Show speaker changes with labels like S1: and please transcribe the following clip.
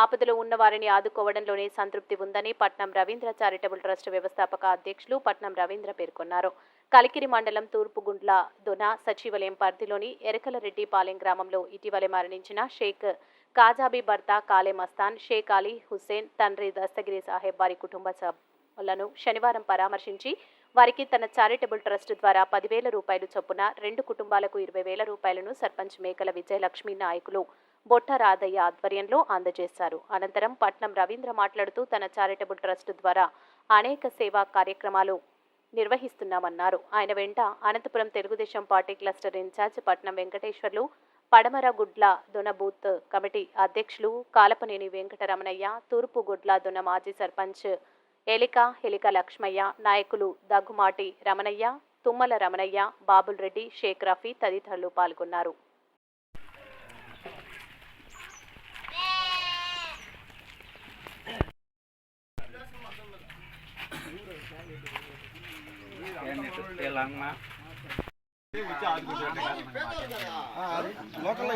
S1: ఆపదలో ఉన్న వారిని ఆదుకోవడంలోనే సంతృప్తి ఉందని పట్నం రవీంద్ర చారిటబుల్ ట్రస్ట్ వ్యవస్థాపక అధ్యక్షులు పట్నం రవీంద్ర పేర్కొన్నారు. కలికిరి మండలం తూర్పుగుండ్ల దొన సచివాలయం పరిధిలోని ఎరకలరెడ్డిపాలెం గ్రామంలో ఇటీవలే మరణించిన షేక్ కాజాబీ భర్త కాలే మస్తాన్ షేక్ అలీ హుస్సేన్ తండ్రి దస్తగిరి సాహెబ్ వారి కుటుంబ సభ్యులను శనివారం పరామర్శించి వారికి తన చారిటబుల్ ట్రస్ట్ ద్వారా పదివేల రూపాయలు చొప్పున రెండు కుటుంబాలకు ఇరవై వేల రూపాయలను సర్పంచ్ మేకల విజయలక్ష్మి నాయకులు బొట్ట రాధయ్య ఆధ్వర్యంలో అందజేశారు. అనంతరం పట్నం రవీంద్ర మాట్లాడుతూ తన చారిటబుల్ ట్రస్ట్ ద్వారా అనేక సేవా కార్యక్రమాలు నిర్వహిస్తున్నామన్నారు. ఆయన వెంట Anantapur Telugu Desam party cluster in charge Patnam Venkateswarlu పడమర గుడ్ల దొనబూత్ కమిటీ అధ్యక్షులు కాలపనేని వెంకటరమణయ్య తూర్పు గుడ్ల దొన మాజీ సర్పంచ్ ఎలిక హెలిక లక్ష్మయ్య నాయకులు దగ్గుమాటి రమణయ్య తుమ్మల రమణయ్య బాబుల్ రెడ్డి షేక్ రఫీ తదితరులు పాల్గొన్నారు.
S2: లోకల్